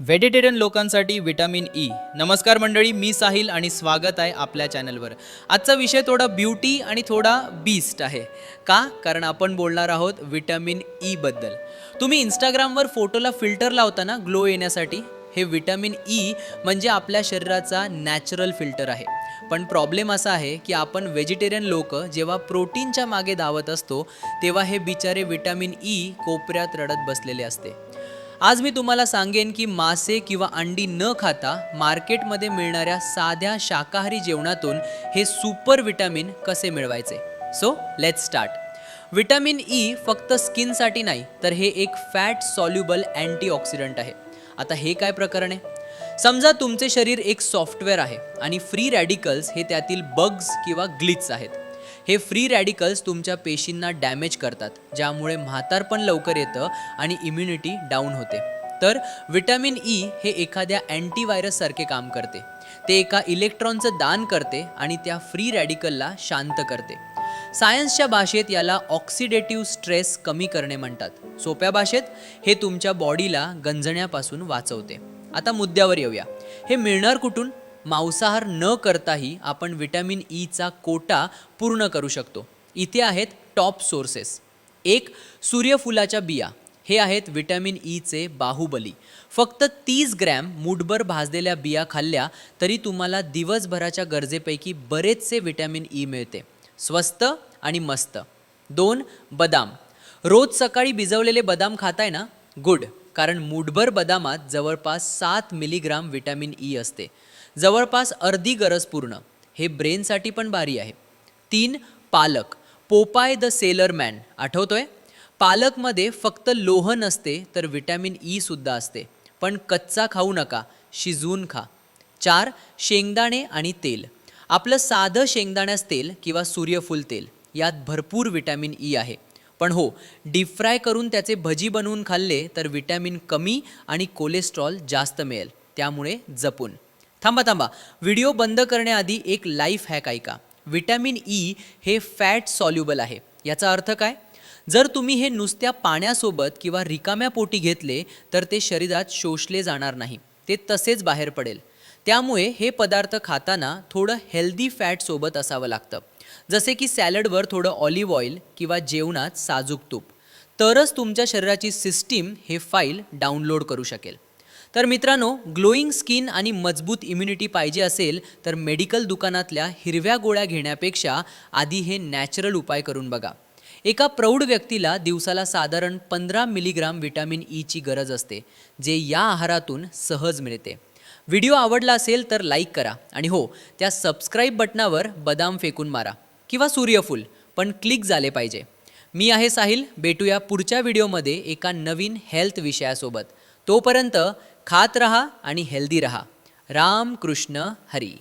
Vegetarian लोकांसाठी vitamin E e. नमस्कार मंडळी मी साहिल आणि स्वागत आहे आपल्या चॅनलवर आजचा विषय थोडा ब्युटी आणि थोडा बीस्ट आहे. का? कारण आपण बोलणार आहोत व्हिटॅमिन ई e बद्दल. तुम्ही इंस्टाग्रामवर फोटोला फिल्टर लावता ना ग्लो येण्यासाठी? हे व्हिटॅमिन ई e म्हणजे आपल्या शरीराचा नॅचरल फिल्टर आहे. पण प्रॉब्लेम असा आहे की आपण व्हेजिटेरियन लोक जेव्हा प्रोटीनच्या मागे धावत असतो तेव्हा हे बिचारे व्हिटॅमिन ई कोपऱ्यात रडत बसलेले असते. आज मी तुम्हाला सांगेन की मासे किंवा अंडी न खाता मार्केटमध्ये मिळणाऱ्या साध्या शाकाहारी जेवणातून हे सुपर विटॅमिन कसे मिळवायचे? So let start vitamin E फक्त स्किनसाठी नाही तर हे एक फॅट सॉल्युबल अँटीऑक्सिडंट आहे. आता हे काय प्रकरण आहे? समजा तुमचे शरीर एक सॉफ्टवेअर आहे आणि फ्री रॅडिकल्स हे त्यातील बग्स किंवा ग्लिच आहेत. हे फ्री रॅडिकल्स तुमच्या पेशींना डॅमेज करतात ज्यामुळे म्हातारपण लवकर येतं आणि इम्युनिटी डाऊन होते. तर विटॅमिन ई e हे एखाद्या अँटीव्हायरससारखे काम करते. ते एका इलेक्ट्रॉनचं दान करते आणि त्या फ्री रॅडिकलला शांत करते. सायन्सच्या भाषेत याला ऑक्सिडेटिव्ह स्ट्रेस कमी करणे म्हणतात. सोप्या भाषेत हे तुमच्या बॉडीला गंजण्यापासून वाचवते. आता मुद्द्यावर येऊया. हे मिळणार कुठून? मांसाहार न करताही आपण विटॅमिन ईचा e कोटा पूर्ण करू शकतो. इथे आहेत टॉप सोर्सेस. एक सूर्यफुलाच्या बिया. हे आहेत विटॅमिन ईचे e बाहुबली. फक्त तीस ग्रॅम मुठभर भाजलेल्या बिया खाल्ल्या तरी तुम्हाला दिवसभराच्या गरजेपैकी बरेचसे विटॅमिन ई e मिळते. स्वस्त आणि मस्त. दोन बदाम. रोज सकाळी भिजवलेले बदाम खाताय ना? गुड. कारण मुठभर बदामात जवळपास सात मिलीग्राम विटॅमिन ई असते. जवळपास अर्धी गरज पूर्ण. हे ब्रेनसाठी पण भारी आहे. तीन पालक. Popeye the sailor man. आठवतोय? पालकमध्ये फक्त लोह नसते तर व्हिटॅमिन ई सुद्धा असते. पण कच्चा खाऊ नका शिजवून खा. चार शेंगदाणे आणि तेल. आपलं साधं शेंगदाण्यास तेल किंवा सूर्यफूल तेल. यात भरपूर व्हिटॅमिन ई आहे. पण हो डीप फ्राय करून त्याचे भजी बनवून खाल्ले तर विटॅमिन कमी आणि कोलेस्ट्रॉल जास्त मिळेल. त्यामुळे जपून. थांबा थांबा. व्हिडिओ बंद करण्याआधी एक लाईफ हॅक ऐका. व्हिटॅमिन ई e हे फॅट सॉल्युबल आहे. याचा अर्थ काय? जर तुम्ही हे नुसत्या पाण्यासोबत किंवा रिकाम्या पोटी घेतले तर ते शरीरात शोषले जाणार नाही. ते तसेच बाहेर पडेल. त्यामुळे हे पदार्थ खाताना थोडं हेल्दी फॅटसोबत असावं लागतं. जसे की सॅलडवर थोडं ऑलिव्ह ऑइल किंवा जेवणात साजूक तूप. तरच तुमच्या शरीराची सिस्टीम हे फाईल डाउनलोड करू शकेल. तर मित्रांनो ग्लोईंग स्किन आणि मजबूत इम्युनिटी पाहिजे असेल तर मेडिकल दुकानातल्या हिरव्या गोळ्या घेण्यापेक्षा आधी हे नॅचरल उपाय करून बघा. एका प्रौढ व्यक्तीला दिवसाला साधारण पंधरा मिलीग्राम व्हिटॅमिन ईची गरज असते जे या आहारातून सहज मिळते. व्हिडिओ आवडला असेल तर लाईक करा आणि हो त्या सबस्क्राईब बटनावर बदाम फेकून मारा किंवा सूर्यफूल पण क्लिक झाले पाहिजे. मी आहे साहिल भेटूया पुढच्या व्हिडिओमध्ये एका नवीन हेल्थ विषयासोबत. तोपर्यंत खात रहा आणि हेल्दी रहा. राम कृष्ण हरी.